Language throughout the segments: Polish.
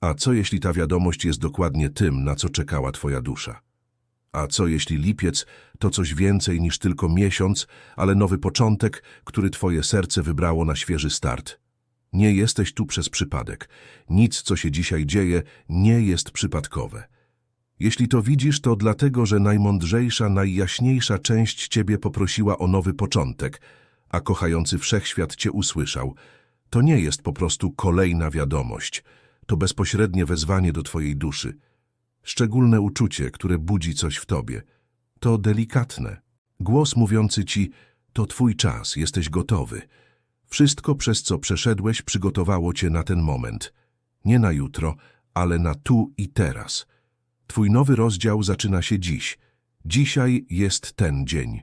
A co jeśli ta wiadomość jest dokładnie tym, na co czekała twoja dusza? A co jeśli lipiec to coś więcej niż tylko miesiąc, ale nowy początek, który twoje serce wybrało na świeży start? Nie jesteś tu przez przypadek. Nic, co się dzisiaj dzieje, nie jest przypadkowe. Jeśli to widzisz, to dlatego, że najmądrzejsza, najjaśniejsza część ciebie poprosiła o nowy początek, a kochający wszechświat cię usłyszał. To nie jest po prostu kolejna wiadomość. To bezpośrednie wezwanie do twojej duszy. Szczególne uczucie, które budzi coś w tobie. To delikatne. Głos mówiący ci, to twój czas, jesteś gotowy. Wszystko, przez co przeszedłeś, przygotowało cię na ten moment. Nie na jutro, ale na tu i teraz. Twój nowy rozdział zaczyna się dziś. Dzisiaj jest ten dzień.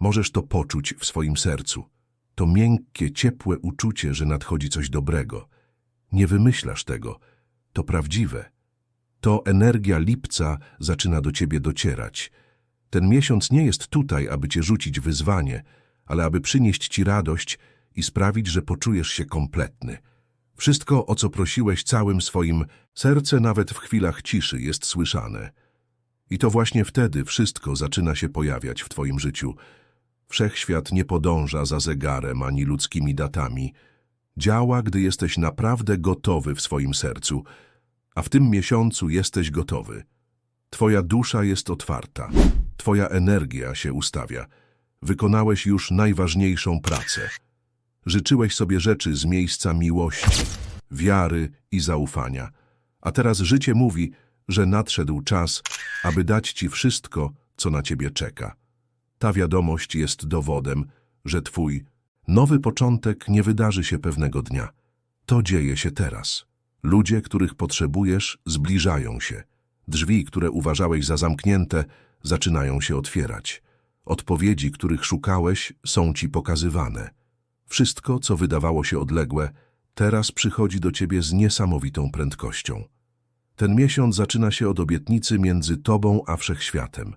Możesz to poczuć w swoim sercu. To miękkie, ciepłe uczucie, że nadchodzi coś dobrego. Nie wymyślasz tego. To prawdziwe. To energia lipca zaczyna do ciebie docierać. Ten miesiąc nie jest tutaj, aby cię rzucić wyzwanie, ale aby przynieść ci radość i sprawić, że poczujesz się kompletny. Wszystko, o co prosiłeś całym swoim serce, nawet w chwilach ciszy, jest słyszane. I to właśnie wtedy wszystko zaczyna się pojawiać w twoim życiu. Wszechświat nie podąża za zegarem ani ludzkimi datami. Działa, gdy jesteś naprawdę gotowy w swoim sercu, a w tym miesiącu jesteś gotowy. Twoja dusza jest otwarta, twoja energia się ustawia. Wykonałeś już najważniejszą pracę. Życzyłeś sobie rzeczy z miejsca miłości, wiary i zaufania. A teraz życie mówi, że nadszedł czas, aby dać ci wszystko, co na ciebie czeka. Ta wiadomość jest dowodem, że twój nowy początek nie wydarzy się pewnego dnia. To dzieje się teraz. Ludzie, których potrzebujesz, zbliżają się. Drzwi, które uważałeś za zamknięte, zaczynają się otwierać. Odpowiedzi, których szukałeś, są ci pokazywane. Wszystko, co wydawało się odległe, teraz przychodzi do ciebie z niesamowitą prędkością. Ten miesiąc zaczyna się od obietnicy między tobą a wszechświatem.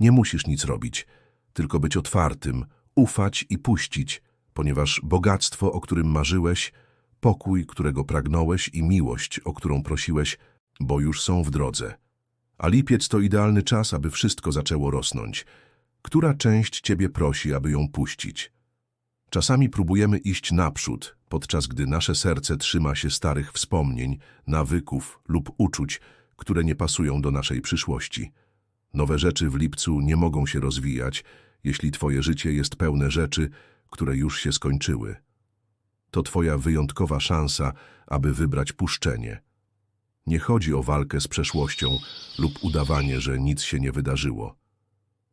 Nie musisz nic robić, tylko być otwartym, ufać i puścić, ponieważ bogactwo, o którym marzyłeś, pokój, którego pragnąłeś i miłość, o którą prosiłeś, bo już są w drodze. A lipiec to idealny czas, aby wszystko zaczęło rosnąć. Która część ciebie prosi, aby ją puścić? Czasami próbujemy iść naprzód, podczas gdy nasze serce trzyma się starych wspomnień, nawyków lub uczuć, które nie pasują do naszej przyszłości. Nowe rzeczy w lipcu nie mogą się rozwijać, jeśli twoje życie jest pełne rzeczy, które już się skończyły. To twoja wyjątkowa szansa, aby wybrać puszczenie. Nie chodzi o walkę z przeszłością lub udawanie, że nic się nie wydarzyło.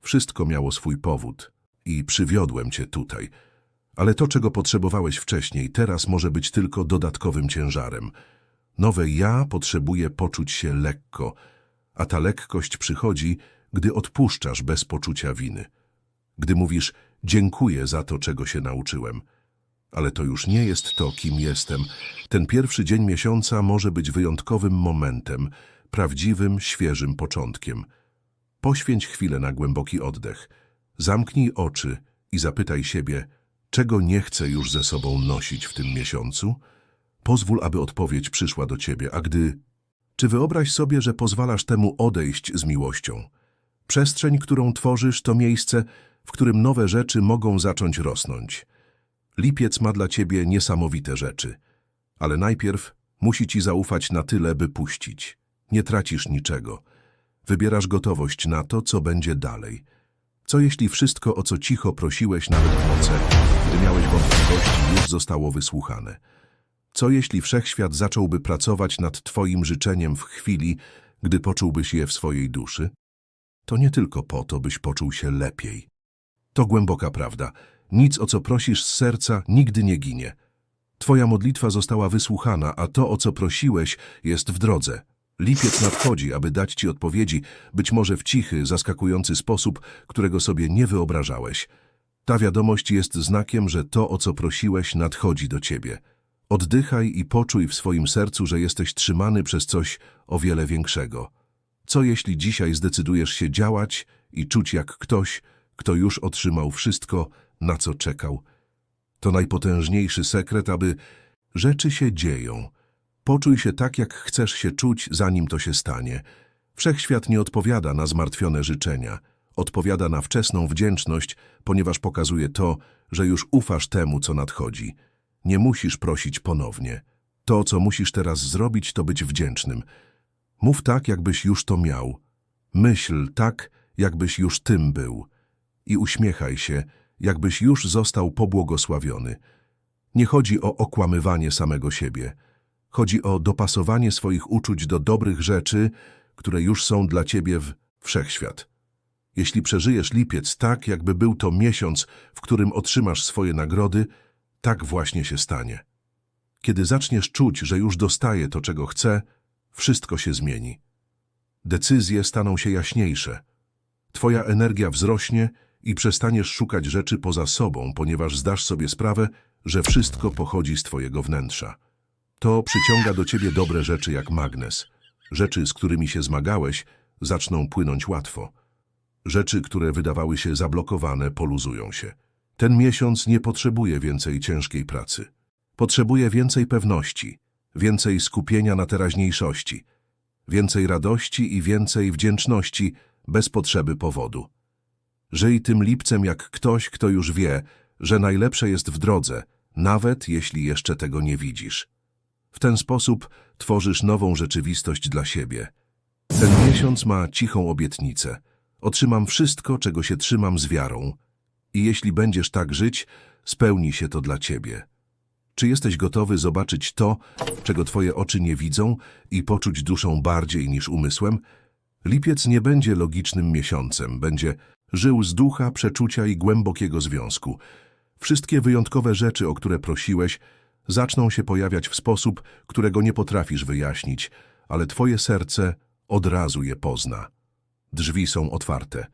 Wszystko miało swój powód i przywiodłem cię tutaj – ale to, czego potrzebowałeś wcześniej, teraz może być tylko dodatkowym ciężarem. Nowe ja potrzebuje poczuć się lekko, a ta lekkość przychodzi, gdy odpuszczasz bez poczucia winy. Gdy mówisz, dziękuję za to, czego się nauczyłem. Ale to już nie jest to, kim jestem. Ten pierwszy dzień miesiąca może być wyjątkowym momentem, prawdziwym, świeżym początkiem. Poświęć chwilę na głęboki oddech. Zamknij oczy i zapytaj siebie, Czego nie chcę już ze sobą nosić w tym miesiącu? Pozwól, aby odpowiedź przyszła do ciebie, a gdy... Czy wyobraź sobie, że pozwalasz temu odejść z miłością? Przestrzeń, którą tworzysz, to miejsce, w którym nowe rzeczy mogą zacząć rosnąć. Lipiec ma dla ciebie niesamowite rzeczy, ale najpierw musi ci zaufać na tyle, by puścić. Nie tracisz niczego. Wybierasz gotowość na to, co będzie dalej. Co jeśli wszystko, o co cicho prosiłeś nawet w nocy, gdy miałeś wątpliwości, już zostało wysłuchane? Co jeśli wszechświat zacząłby pracować nad Twoim życzeniem w chwili, gdy poczułbyś je w swojej duszy? To nie tylko po to, byś poczuł się lepiej. To głęboka prawda. Nic, o co prosisz z serca, nigdy nie ginie. Twoja modlitwa została wysłuchana, a to, o co prosiłeś, jest w drodze. Lipiec nadchodzi, aby dać ci odpowiedzi, być może w cichy, zaskakujący sposób, którego sobie nie wyobrażałeś. Ta wiadomość jest znakiem, że to, o co prosiłeś, nadchodzi do ciebie. Oddychaj i poczuj w swoim sercu, że jesteś trzymany przez coś o wiele większego. Co jeśli dzisiaj zdecydujesz się działać i czuć jak ktoś, kto już otrzymał wszystko, na co czekał? To najpotężniejszy sekret, aby rzeczy się dzieją – Poczuj się tak, jak chcesz się czuć, zanim to się stanie. Wszechświat nie odpowiada na zmartwione życzenia. Odpowiada na wczesną wdzięczność, ponieważ pokazuje to, że już ufasz temu, co nadchodzi. Nie musisz prosić ponownie. To, co musisz teraz zrobić, to być wdzięcznym. Mów tak, jakbyś już to miał. Myśl tak, jakbyś już tym był. I uśmiechaj się, jakbyś już został pobłogosławiony. Nie chodzi o okłamywanie samego siebie. Chodzi o dopasowanie swoich uczuć do dobrych rzeczy, które już są dla ciebie w wszechświat. Jeśli przeżyjesz lipiec tak, jakby był to miesiąc, w którym otrzymasz swoje nagrody, tak właśnie się stanie. Kiedy zaczniesz czuć, że już dostaje to, czego chce, wszystko się zmieni. Decyzje staną się jaśniejsze. Twoja energia wzrośnie i przestaniesz szukać rzeczy poza sobą, ponieważ zdasz sobie sprawę, że wszystko pochodzi z twojego wnętrza. To przyciąga do ciebie dobre rzeczy jak magnes. Rzeczy, z którymi się zmagałeś, zaczną płynąć łatwo. Rzeczy, które wydawały się zablokowane, poluzują się. Ten miesiąc nie potrzebuje więcej ciężkiej pracy. Potrzebuje więcej pewności, więcej skupienia na teraźniejszości, więcej radości i więcej wdzięczności bez potrzeby powodu. Żyj tym lipcem jak ktoś, kto już wie, że najlepsze jest w drodze, nawet jeśli jeszcze tego nie widzisz. W ten sposób tworzysz nową rzeczywistość dla siebie. Ten miesiąc ma cichą obietnicę. Otrzymam wszystko, czego się trzymam z wiarą. I jeśli będziesz tak żyć, spełni się to dla ciebie. Czy jesteś gotowy zobaczyć to, czego twoje oczy nie widzą i poczuć duszą bardziej niż umysłem? Lipiec nie będzie logicznym miesiącem, będzie żył z ducha, przeczucia i głębokiego związku. Wszystkie wyjątkowe rzeczy, o które prosiłeś, zaczną się pojawiać w sposób, którego nie potrafisz wyjaśnić, ale twoje serce od razu je pozna. Drzwi są otwarte.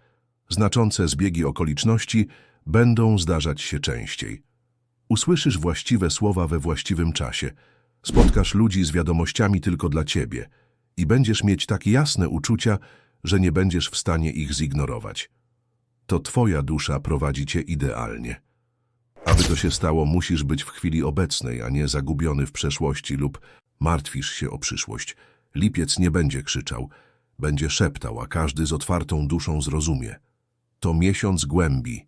Znaczące zbiegi okoliczności będą zdarzać się częściej. Usłyszysz właściwe słowa we właściwym czasie. Spotkasz ludzi z wiadomościami tylko dla ciebie i będziesz mieć tak jasne uczucia, że nie będziesz w stanie ich zignorować. To twoja dusza prowadzi cię idealnie. Aby to się stało, musisz być w chwili obecnej, a nie zagubiony w przeszłości lub martwisz się o przyszłość. Lipiec nie będzie krzyczał, będzie szeptał, a każdy z otwartą duszą zrozumie. To miesiąc głębi,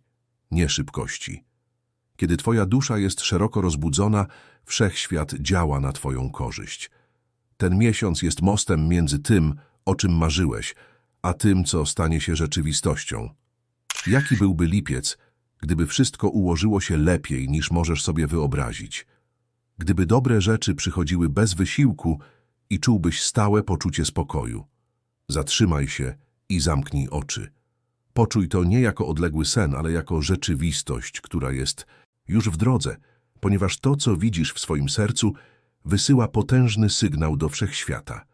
nie szybkości. Kiedy twoja dusza jest szeroko rozbudzona, wszechświat działa na twoją korzyść. Ten miesiąc jest mostem między tym, o czym marzyłeś, a tym, co stanie się rzeczywistością. Jaki byłby lipiec, gdyby wszystko ułożyło się lepiej, niż możesz sobie wyobrazić? Gdyby dobre rzeczy przychodziły bez wysiłku i czułbyś stałe poczucie spokoju. Zatrzymaj się i zamknij oczy. Poczuj to nie jako odległy sen, ale jako rzeczywistość, która jest już w drodze, ponieważ to, co widzisz w swoim sercu, wysyła potężny sygnał do wszechświata.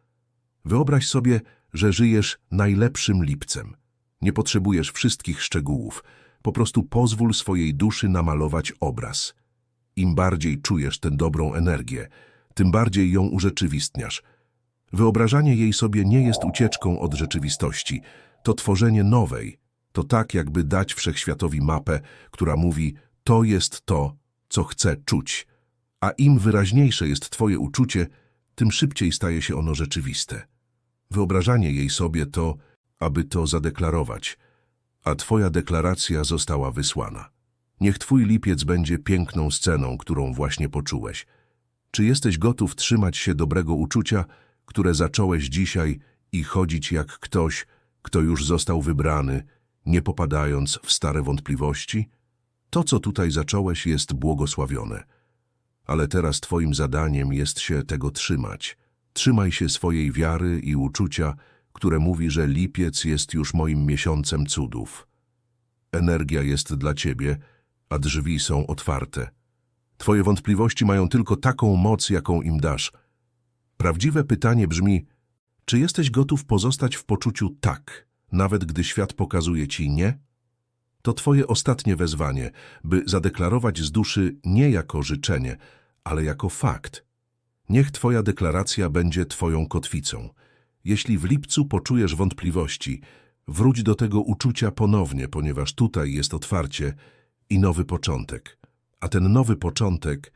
Wyobraź sobie, że żyjesz najlepszym lipcem. Nie potrzebujesz wszystkich szczegółów. Po prostu pozwól swojej duszy namalować obraz. Im bardziej czujesz tę dobrą energię, tym bardziej ją urzeczywistniasz. Wyobrażanie jej sobie nie jest ucieczką od rzeczywistości. To tworzenie nowej. To tak, jakby dać wszechświatowi mapę, która mówi, to jest to, co chcę czuć. A im wyraźniejsze jest twoje uczucie, tym szybciej staje się ono rzeczywiste. Wyobrażanie jej sobie to, aby to zadeklarować, a twoja deklaracja została wysłana. Niech twój lipiec będzie piękną sceną, którą właśnie poczułeś. Czy jesteś gotów trzymać się dobrego uczucia, które zacząłeś dzisiaj i chodzić jak ktoś, kto już został wybrany, nie popadając w stare wątpliwości? To, co tutaj zacząłeś, jest błogosławione. Ale teraz twoim zadaniem jest się tego trzymać. Trzymaj się swojej wiary i uczucia, które mówi, że lipiec jest już moim miesiącem cudów. Energia jest dla ciebie, a drzwi są otwarte. Twoje wątpliwości mają tylko taką moc, jaką im dasz. Prawdziwe pytanie brzmi, czy jesteś gotów pozostać w poczuciu tak, nawet gdy świat pokazuje ci nie? To twoje ostatnie wezwanie, by zadeklarować z duszy nie jako życzenie, ale jako fakt. Niech twoja deklaracja będzie twoją kotwicą. Jeśli w lipcu poczujesz wątpliwości, wróć do tego uczucia ponownie, ponieważ tutaj jest otwarcie i nowy początek. A ten nowy początek